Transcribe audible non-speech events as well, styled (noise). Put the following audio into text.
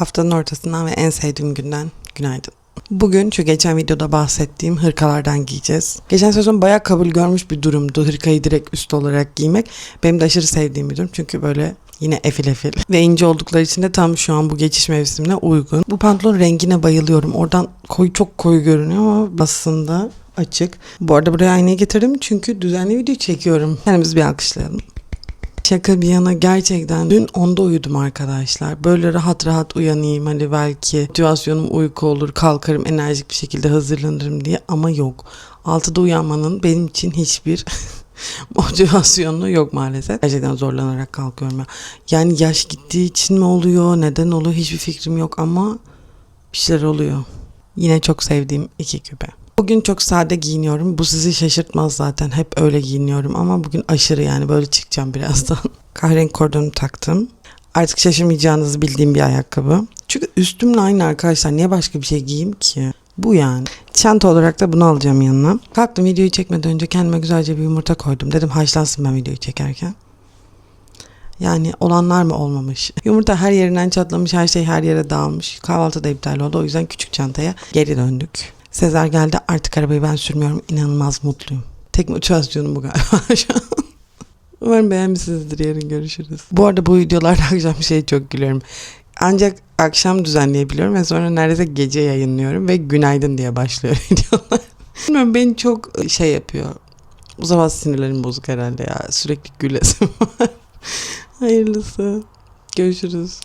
Haftanın ortasından ve en sevdiğim günden günaydın. Bugün şu geçen videoda bahsettiğim hırkalardan giyeceğiz. Geçen sezon bayağı kabul görmüş bir durumdu hırkayı direkt üst olarak giymek. Benim de aşırı sevdiğim bir durum çünkü böyle yine efil efil (laughs) ve ince oldukları için de tam şu an bu geçiş mevsimine uygun. Bu pantolon rengine bayılıyorum. Oradan koyu çok koyu görünüyor ama aslında açık. Bu arada buraya aynayı getirdim çünkü düzenli video çekiyorum. Kendimizi bir alkışlayalım. Şaka bir yana gerçekten dün onda uyudum arkadaşlar. Böyle rahat rahat uyanayım hani belki motivasyonum uyku olur kalkarım enerjik bir şekilde hazırlanırım diye ama yok. 6'da uyanmanın benim için hiçbir (laughs) motivasyonu yok maalesef. Gerçekten zorlanarak kalkıyorum ya. Yani yaş gittiği için mi oluyor neden oluyor hiçbir fikrim yok ama bir şeyler oluyor. Yine çok sevdiğim iki küpe. Bugün çok sade giyiniyorum. Bu sizi şaşırtmaz zaten. Hep öyle giyiniyorum ama bugün aşırı yani böyle çıkacağım birazdan. (laughs) Kahverengi kordonu taktım. Artık şaşırmayacağınızı bildiğim bir ayakkabı. Çünkü üstümle aynı arkadaşlar. Niye başka bir şey giyeyim ki? Bu yani. Çanta olarak da bunu alacağım yanına. Kalktım videoyu çekmeden önce kendime güzelce bir yumurta koydum. Dedim haşlansın ben videoyu çekerken. Yani olanlar mı olmamış? (laughs) Yumurta her yerinden çatlamış, her şey her yere dağılmış. Kahvaltı da iptal oldu. O yüzden küçük çantaya geri döndük. Sezer geldi artık arabayı ben sürmüyorum. İnanılmaz mutluyum. Tek motivasyonum bu galiba (laughs) şu an. Umarım beğenmişsinizdir. Yarın görüşürüz. Bu arada bu videolarda (laughs) akşam şey çok gülüyorum. Ancak akşam düzenleyebiliyorum ve sonra neredeyse gece yayınlıyorum ve günaydın diye başlıyor (laughs) videolar. Bilmiyorum beni çok şey yapıyor. Bu zaman sinirlerim bozuk herhalde ya. Sürekli gülesim var. Hayırlısı. Görüşürüz.